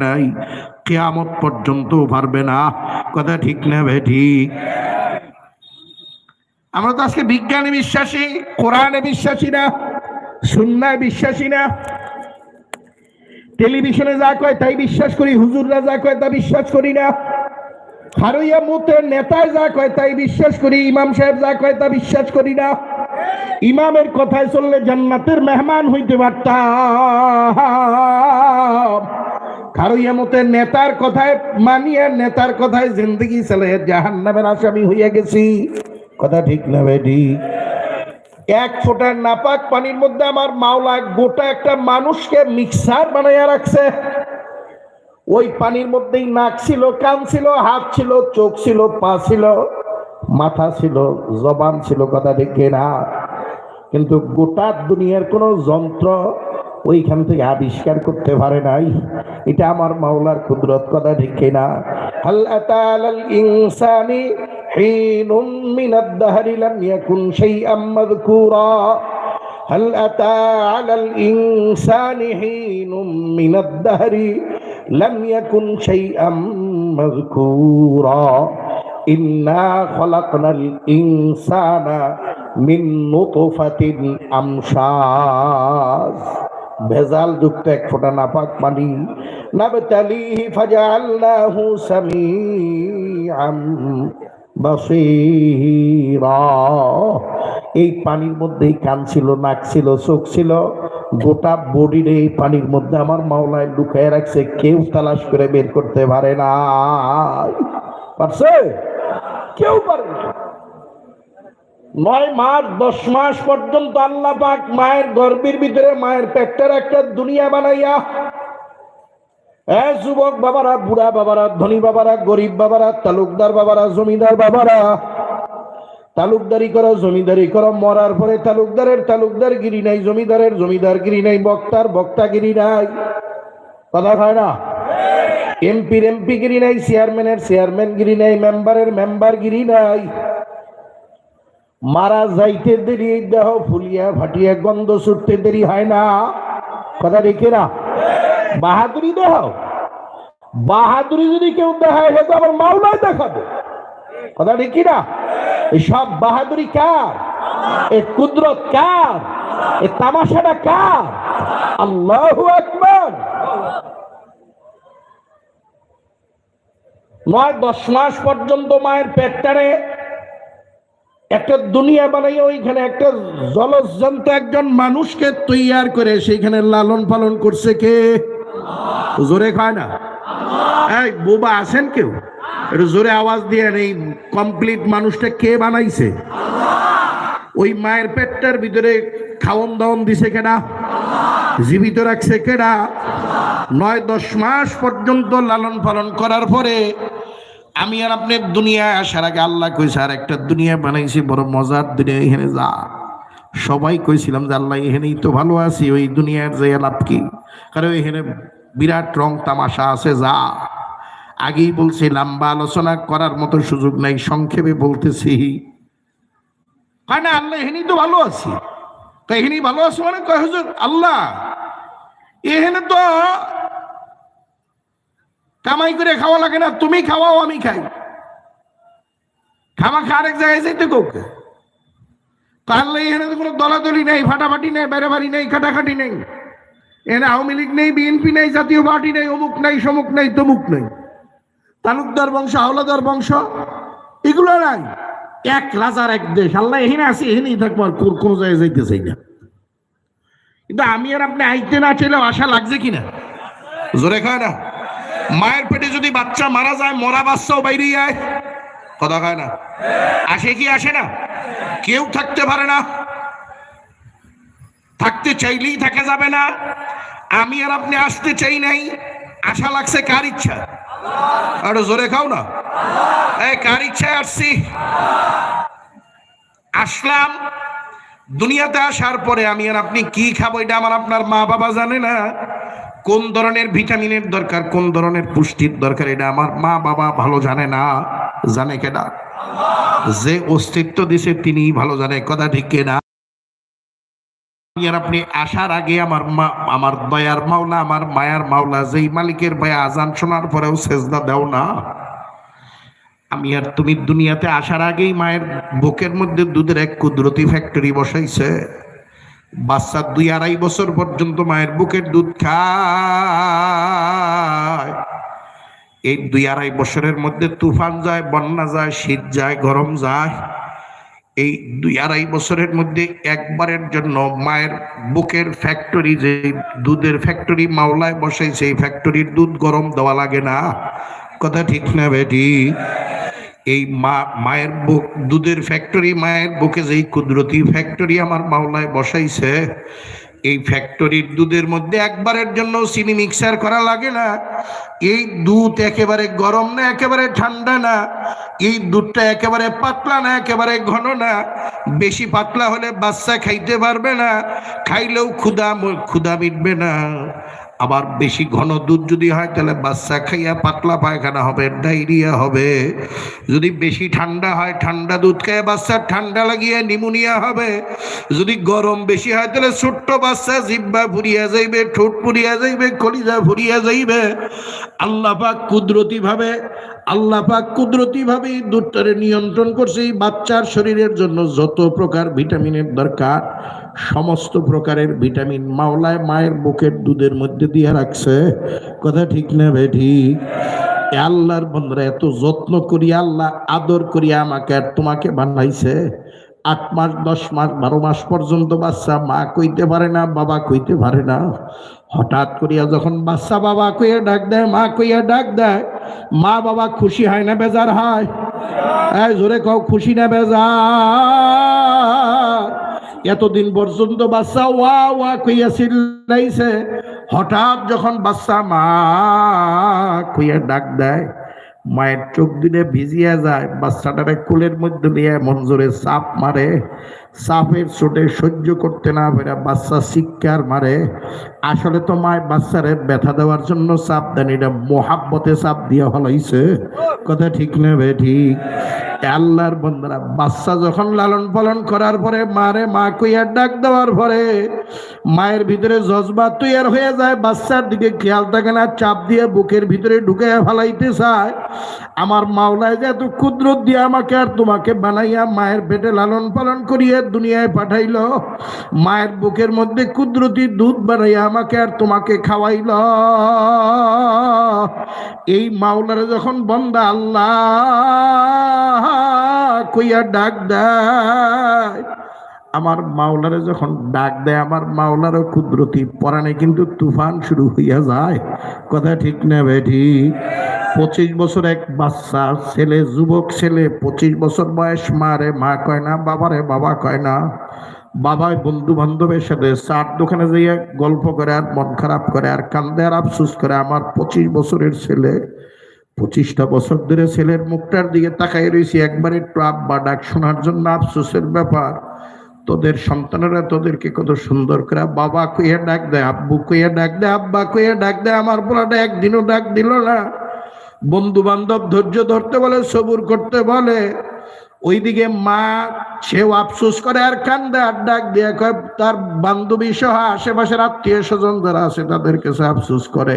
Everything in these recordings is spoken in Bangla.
নাই। কেয়ামত পর্যন্ত পারবে না। কথা ঠিক না ভাই, ঠিক। আমরা তো আজকে বিজ্ঞানে বিশ্বাসী, কোরআনে বিশ্বাসী না, সুন্নায় বিশ্বাসী না। টেলিভিশনে যা কয় তাই বিশ্বাস করি, হুজুররা যা কয় তা বিশ্বাস করি না। হারুইয়া মুতের নেতায় যা কয় তাই বিশ্বাস করি, ইমাম সাহেব যা কয় তা বিশ্বাস করি না। ইমামের কথায় চললে জান্নাতের মেহমান হইতে পারতাম। খারুইয়া মতের নেতার কথায় মানিয়ে, নেতার কথায় জিন্দগি চলে জাহান নামের আসামি হইয়া গেছি। কথা ঠিক না ঠিক এক ফোঁটার নাপাক পানির মধ্যে আমার মাওলা গোটা একটা মানুষকে মিক্সার বানাইয়া রাখছে। ওই পানির মধ্যেই নাক ছিল, কান ছিল, হাত ছিল, চোখ ছিল, পা ছিল, মাথা ছিল, জবান ছিল, কথা দেখে না। কিন্তু গোটা দুনিয়ার কোন যন্ত্র ওইখান থেকে আবিষ্কার করতে পারে নাই এটা আমার মাওলার কুদরত কথা দেখে না হাল আতালাল ইনসানি হিনুম মিনাদ দাহরি লাম ইয়াকুন শাইআম মাযকুরা هل أتى على الإنسان حين من الدهر لم يكن شيئا مذكورا إنا خلقنا الإنسان من نطفة أمشاج ভেজাল যুক্ত এক ফোঁটা নাপাক পানি। নাবতালিহি ফাজালনাহু সামিআম বাসীরা। এই পানির মধ্যেই কান ছিল, নাক ছিল, চোখ ছিল। গোটা বডির এই পানির মধ্যে আমার মাওলায় লুকায় রাখছে, কেউ তালাশ করে বের করতে পারে না পারছে? কেউ পারে না। নয় মাস, দশ মাস পর্যন্ত আল্লাহ পাক মায়ের গর্ভের ভিতরে মায়ের পেটটার একটা দুনিয়া বানাইয়া, এ যুবক বাবারা, বুড়া বাবারা, ধনী বাবারা, গরিব বাবারা, তালুকদার বাবারা, জমিদার বাবারা, তালুকদারি করো, জমিদারি করো, মরার পরে তালুকদারের তালুকদার গিরি নাই, জমিদারের জমিদার গিরি নাই, বক্তার বক্তা গিরি নাই। কথা হয় না? এমপির এমপি গিরি নাই, চেয়ারম্যানের চেয়ারম্যান গিরি নাই, মেম্বারের মেম্বার গিরি নাই। মারা যাইতে দেরি, দেহ ফুলিয়া ফাটিয়া গন্ধ ছুটতে দেরি হয় না। কথা রেখে না? বাহাদুরি দেহ? বাহাদুরি যদি কেউ দেখায়, সে তো আবার মাওলায় দেখাবে। কথা ঠিক না? সব বাহাদুরি কার? এই কুদরত কার? এই তামাশাটা কার? আল্লাহ আকবার। নয়, দশ মাস পর্যন্ত মায়ের পেটটারে একটা দুনিয়া বানাইয়া ওইখানে একটা জলজন্ত একজন মানুষকে তৈয়ার করে সেইখানে লালন পালন করছে কে? জোরে খায় না? এই, বোবা আছেন কেউ? একটু জোরে আওয়াজ দিয়ে এই কমপ্লিট মানুষটা কে বানাইছে? ওই মায়ের পেটটার ভিতরে খাওয়ন দাওয়ন দিছে কেডা? জীবিত রাখছে কেডা? নয় দশ মাস পর্যন্ত লালন পালন করার পরে আমি আর আপনি দুনিয়ায় আসার আগে আল্লাহ কইছে, আর একটা দুনিয়া বানাইছি, বড় মজার দুনিয়া, এখানে যা। সবাই কইছিলাম যে, আল্লাহ, এখানেই তো ভালো আছি, ওই দুনিয়ার যে লাভ কি? কারণ এখানে বিরাট রং তামাশা আছে, যা। আগেই বলছি, লম্বা আলোচনা করার মতো সুযোগ নাই, সংক্ষেপে বলতেছি। হয় না, আল্লাহ, এখানেই তো ভালো আছি। তো এখানেই ভালো আছে মানে? কয়, হুজুর, আল্লাহ, এখানে তো কামাই করে খাওয়া লাগে না, তুমি খাওয়াও, আমি খাই। খামা খা আরেক জায়গায় যাইতে কাউকে তাহলে এখানে তো কোনো দলাদলি নেই, ফাটাফাটি নেই, বেড়াবাড়ি নেই, খাটাখাটি নেই। এখানে আওয়ামী লীগ নেই, বিএনপি নেই, জাতীয় পার্টি নেই, অমুক নেই, সমুক নেই, তমুক নেই। তালুকদার বংশ, হাওলাদার বংশ, এগুলো নাই। এক রাজার এক দেশ, আল্লাহ এখানে আছে, এখানেই থাকব আর কোনো জায়গায় যাইতে চাই না। কিন্তু আমি আর আপনি আইতে না চাইলেও আশা লাগছে কিনা? জোরে খায় না? মায়ের পেটে যদি বাচ্চা মারা যায়, মরা বাচ্চাও বাইরে যায়। কথা কয় না? আসে কি আসে না? কেউ থাকতে পারে না। থাকতে চাইলেই থাকা যাবে না। আমি আর আপনি আসতে চাই নাই। আশা লাগছে কার ইচ্ছা? আর জোরে খাও না। এই, কার ইচ্ছায় আসছি? আসলাম। দুনিয়াতে আসার পরে আমি আর আপনি কি খাব, এটা আমার আপনার মা বাবা জানে না। কোন ধরনের ভিটামিনের দরকার, কোন ধরনের পুষ্টির দরকার, এটা আমার মা বাবা ভালো জানে না। জানে কেনা যে অস্তিত্ব দিছে তিনি ভালো জানে, কথা ঠিক না আর আপনি আসার আগে আমার মা, আমার দয়ার মাওলা, আমার মায়ার মাওলা, যেই মালিকের ভয়ে আজান শোনার পরেও সেজদা দাও না। আমি আর তুমি দুনিয়াতে আসার আগেই মায়ের বুকের মধ্যে দুধের এক কুদরতি ফ্যাক্টরি বসাইছে। বাচ্চা দুই আড়াই বছর পর্যন্ত মায়ের বুকের দুধ খায়। এই দুই আড়াই বছরের মধ্যে তুফান যায়, বন্যা যায়, শীত যায়, গরম যায়। এই দুই আড়াই বছরের মধ্যে একবারের জন্য মায়ের বুকের ফ্যাক্টরি যে দুধের ফ্যাক্টরি মাওলায় বসে, সেই ফ্যাক্টরির দুধ গরম দেওয়া লাগে না। কথা ঠিক না বেটি? এই মা, মায়ের বুক, দুধের ফ্যাক্টরি মায়ের বুকে যেই কুদরতি ফ্যাক্টরি আমার মাওলায় বসাইছে, এই ফ্যাক্টরির দুধের মধ্যে একবারের জন্য চিনি মিক্সার করা লাগে না। এই দুধ একেবারে গরম না, একেবারে ঠান্ডা না। এই দুধটা একেবারে পাতলা না, একেবারে ঘন না। বেশি পাতলা হলে বাচ্চা খাইতে পারবে না, খাইলেও ক্ষুধা ম- ক্ষুধা মিটবে না। আবার বেশি ঘন দুধ যদি হয়, তাহলে বাচ্চা খাইয়া পাতলা পায়খানা হবে, ডায়রিয়া হবে। যদি বেশি ঠান্ডা হয়, ঠান্ডা দুধ খাইয়া বাচ্চার ঠান্ডা লাগিয়ে নিমোনিয়া হবে। যদি গরম বেশি হয়, তাহলে ছোট্ট বাচ্চা জিব্বা ফুরিয়া যাইবে, ঠোঁট ফুরিয়া যাইবে, কলিজা ফুরিয়া যাইবে। আল্লাহ পাক কুদরতি ভাবে আল্লাহ পাক কুদরতি ভাবে দুধটারে নিয়ন্ত্রণ করছে। এই বাচ্চার শরীরের জন্য যত প্রকার ভিটামিনের দরকার সমস্ত প্রকারের ভিটামিন মাওলায় মায়ের বুকের দুধের মধ্যে দিয়ে রাখছে। কথা ঠিক না ভাই, ঠিক। আল্লাহর বন্ধুরা, এত যত্ন করি, আল্লাহ আদর করিয়া আমাকে আর তোমাকে বানাইছে। আট মাস, দশ মাস, বারো মাস পর্যন্ত বাচ্চা মা কইতে পারে না, বাবা কইতে পারে না। হঠাৎ করিয়া যখন বাচ্চা বাবা কইয়া ডাক দেয়, মা কইয়া ডাক দেয়, মা বাবা খুশি হয় না, বেজার হয়? জোরে কও, খুশি না, বেজার? এতদিন পর্যন্ত বাচ্চা ওয়া ওয়া কইয়া চিল্লাইছে হঠাৎ যখন বাচ্চা মা কইয়া ডাক দেয়, মায়ের চোখ দিলে ভিজিয়া যায়, বাচ্চাটারে কুলের মধ্যে নিয়ে মন জোরে চাপ মারে। চাপের চোটে সহ্য করতে না পেরে বাচ্চা চিৎকার মারে। আসলে তো মায়ের বাচ্চারে ব্যথা দেওয়ার জন্য চাপ দেন এটা মহাব্বতে চাপ দিয়া হলাইছে কথা ঠিক না বে, ঠিক। আল্লাহর বন্ধুরা বাচ্চা যখন লালন পালন করার পরে মারে, মা কইয়ার ডাক দেওয়ার পরে মায়ের ভিতরে জজবা তৈয়ার হয়ে যায়, বাচ্চার দিকে খেয়াল থাকে না, চাপ দিয়ে বুকের ভিতরে ঢুকে ফেলাইতে চায়। আমার মাওলায় যে এত ক্ষুদ্র দিয়ে আমাকে আর তোমাকে বানাইয়া মায়ের পেটে লালন পালন করিয়ে দুনিয়ায় পাঠাইল। মায়ের বুকের মধ্যে কুদরতি দুধ বানাইয়া আমাকে আর তোমাকে খাওয়াইল। এই মাওলারে যখন বন্দা আল্লাহ কইয়া ডাক দেয়, আমার মাওলারে যখন ডাক দেয়, আমার মাওলারও কুদরতি পরাণে কিন্তু তুফান শুরু হইয়া যায়। কথা ঠিক না বেঠি পঁচিশ বছর এক বাচ্চা, ছেলে, যুবক, ছেলে, পঁচিশ বছর বয়স, মা রে, মা কয় না বাবারে বাবা কয় না। বাবাই বন্ধু বান্ধবের সাথে চার দোকানে যাইয়া গল্প করে আর মন খারাপ করে আর কান্দে আর আফসুস করে। আমার পঁচিশ বছরের ছেলে, পঁচিশটা বছর ধরে ছেলের মুখটার দিকে তাকাই রয়েছি একবার একটু আব্বা ডাক শোনার জন্য আফসোসের ব্যাপার। তোদের সন্তানেরা তোদেরকে কত সুন্দর করে, বাবা কইয়া ডাক দেয়, আব্বু কইয়া ডাক দেয়, আব্বা কইয়া ডাক দেয়, আমার পোলাটা একদিনও ডাক দিল না। বন্ধু বান্ধব ধৈর্য ধরতে বলে, সবুর করতে বলে। ওইদিকে মা সেও আফসুস করে আর কান্দে আর ডাক দিয়ে কয়, তার বান্ধবী সহ আশেপাশের আত্মীয় স্বজন যারা আছে তাদের কাছে আফসুস করে।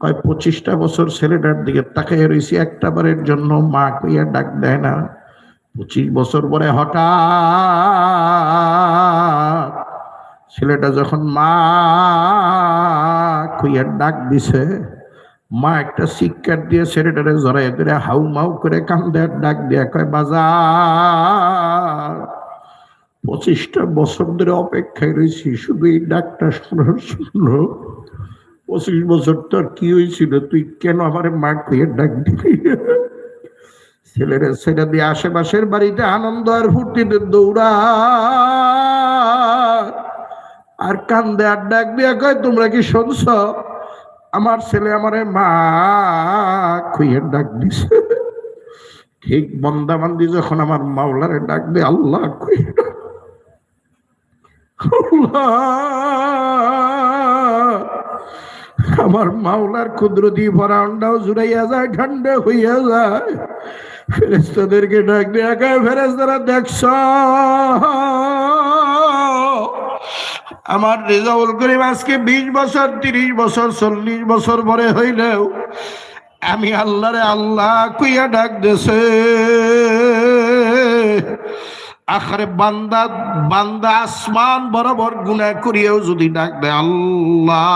কয়, পঁচিশটা বছর ছেলেটার দিকে তাকাই রয়েছি একটা বারের জন্য মা কইয়া ডাক দেয় না। পঁচিশ বছর পরে হঠাৎ ছেলেটা যখন মা কইয়া ডাক দিছে মা একটা শিক্ষার দিয়ে ছেলেটারে জড়াই ধরে হাউ মাউ করে কান্দে, ডাক দিয়া কয়, বাজার, পঁচিশটা বছর ধরে অপেক্ষায় রয়েছি শুধু এই ডাকটা শোনার জন্য। পঁচিশ বছর তোর কি হয়েছিল তুই কেন আমার মা কইয়া ডাক দিবি ছেলেরা ছেলে দিয়ে আশেপাশের বাড়িতে আনন্দ আর ফুর্তিতে দৌড়া আর কান্দে আর ডাক দিয়া কয়, তোমরা কি শুনছ? আমার ছেলে আমারে মা খুইয়ে ডাক দিছে। ঠিক বন্দাবান্দি যখন আমার মাওলারে ডাক দে আল্লাহ আমার মাওলার কুদরতি পরান্ডাও জুড়াইয়া যায়, ঠান্ডা হইয়া যায়। ফেরেস্তাদেরকে ডাক দেয়া কয় ফেরেস্তারা দেখছ? আমার রেজাউল করিম আজকে বিশ বছর, তিরিশ বছর, চল্লিশ বছর পরে হইলেও আমি আল্লাহরে আল্লাহ কুইয়া ডাক দেছে। আখরে বান্দা বান্দা আসমান বরাবর গুণা করিয়াও যদি ডাক দেয় আল্লাহ।